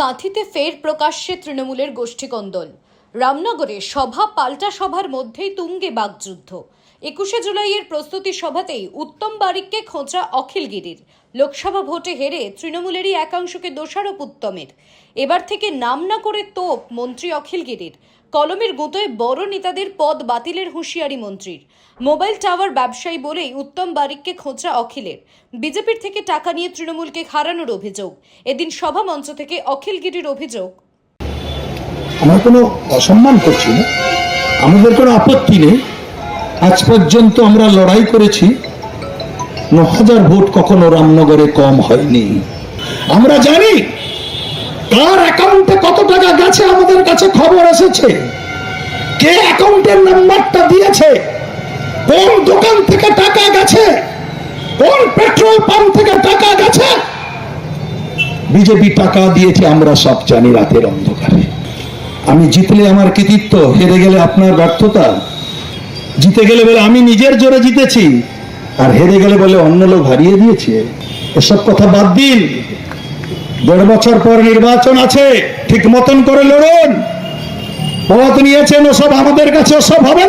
কাঁথিতে ফের প্রকাশ্যে তৃণমূলের গোষ্ঠীকন্দল। রামনগরে সভা পাল্টা সভার মধ্যেই তুঙ্গে বাগযুদ্ধ একুশে জুলাইয়ের প্রস্তুতি সভাতেই উত্তম বারিককে খোঁচা অখিলগিরির। লোকসভা ভোটে হেরে তৃণমূলেরই একাংশকে দোষারোপ উত্তমের। এবার থেকে নাম না করে তোপ মন্ত্রী অখিলগিরির। কলমের গুঁতোয় বড় নেতাদের পদ বাতিলের হুঁশিয়ারি মন্ত্রীর। মোবাইল টাওয়ার ব্যবসায়ী বলেই উত্তম বারিককে খোঁচা অখিলের। বিজেপির থেকে টাকা নিয়ে তৃণমূলকে হারানোর অভিযোগ। এদিন সভা মঞ্চ থেকে অখিলগিরির অভিযোগ। আমরা কোনো অসম্মান করছি না। আমাদের কোনো আপত্তি নেই। আজ পর্যন্ত আমরা লড়াই করেছি। ন হাজার ভোট কখনো রামনগরে কম হয়নি। আমরা জানি কার অ্যাকাউন্টে কত টাকা গেছে আমাদের কাছে খবর এসেছে। কে অ্যাকাউন্টের নাম্বারটা দিয়েছে? কোন দোকান থেকে টাকা গেছে? কোন পেট্রোল পাম্প থেকে টাকা গেছে? বিজেপি টাকা দিয়েছে, আমরা সব জানি রাতের অন্ধকারে। আমি জিতলে আমার কৃতিত্ব, হেরে গেলে আপনার ব্যর্থতা। জিতে গেলে বলে, আমি নিজের জোরে জিতেছি। আর হেরে গেলে বলে, অন্য লোক হারিয়ে দিয়েছে। এসব কথা বাদ দিন। দেড় বছর পর নির্বাচন আছে, ঠিক মতন করে লড়ুন। পথ নিয়েছেন ওসব আমাদের কাছে ওসব হবে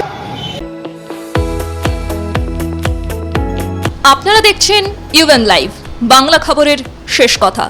আপনারা দেখছেন ইউএন লাইভ বাংলা খবরের শেষ কথা।